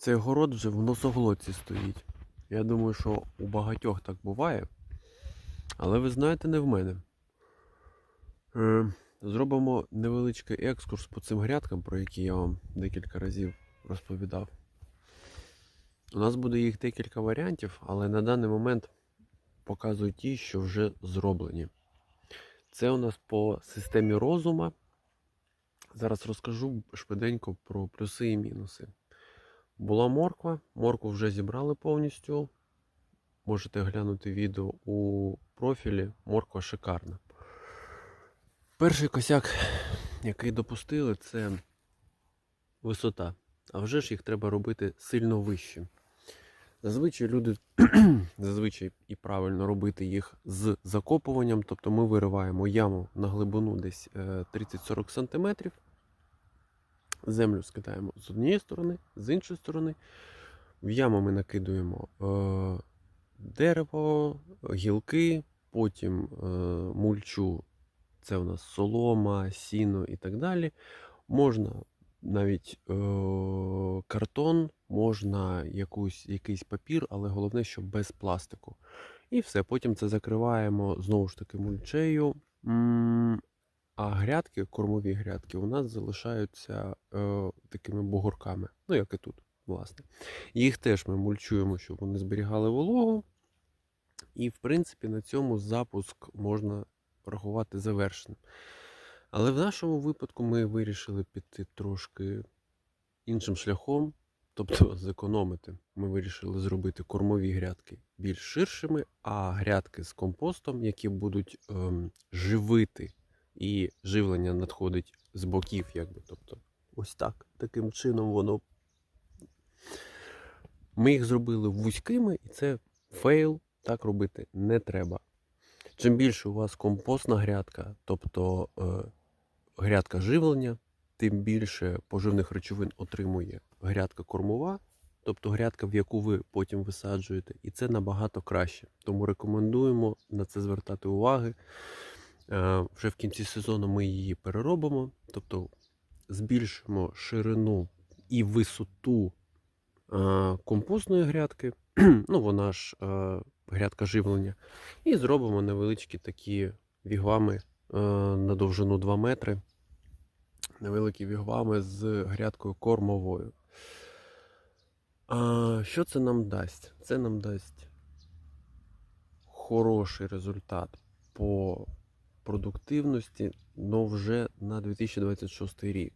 Цей город вже в носоглотці стоїть. Я думаю, що у багатьох так буває. Але ви знаєте, не в мене. Е, Зробимо невеличкий екскурс по цим грядкам, про які я вам декілька разів розповідав. У нас буде їх декілька варіантів, але на даний момент показую ті, що вже зроблені. Це у нас по системі розума. Зараз розкажу швиденько про плюси і мінуси. Була морква, моркву вже зібрали повністю. Можете глянути відео у профілі. Морква шикарна. Перший косяк, який допустили, це висота. А вже ж їх треба робити сильно вище. Зазвичай люди зазвичай і правильно робити їх з закопуванням. Тобто ми вириваємо яму на глибину десь е, 30-40 см. Землю скидаємо з однієї сторони, з іншої сторони. В яму ми накидуємо е, дерево, гілки, потім е, мульчу. Це у нас солома, сіно і так далі. Можна навіть е, картон, можна якусь, якийсь папір, але головне, щоб без пластику. І все. Потім це закриваємо знову ж таки мульчею. А грядки, кормові грядки, у нас залишаються е, такими бугорками, ну як і тут, власне. Їх теж ми мульчуємо, щоб вони зберігали вологу. І, в принципі, на цьому запуск можна рахувати завершеним. Але в нашому випадку ми вирішили піти трошки іншим шляхом, тобто зекономити. Ми вирішили зробити кормові грядки більш ширшими, а грядки з компостом, які будуть ем, живити, і живлення надходить з боків, якби. Тобто, ось так. Таким чином воно. Ми їх зробили вузькими, і це фейл, так робити не треба. Чим більше у вас компостна грядка, тобто е, грядка живлення, тим більше поживних речовин отримує грядка кормова, тобто грядка, в яку ви потім висаджуєте, і це набагато краще. Тому рекомендуємо на це звертати уваги. Е, Вже в кінці сезону ми її переробимо, тобто збільшимо ширину і висоту е, компостної грядки. ну, вона ж е, грядка живлення. І зробимо невеличкі такі вігвами на довжину 2 метри. Невеликі вігвами з грядкою кормовою. А, що це нам дасть? Це нам дасть хороший результат по продуктивності, але вже на 2026 рік.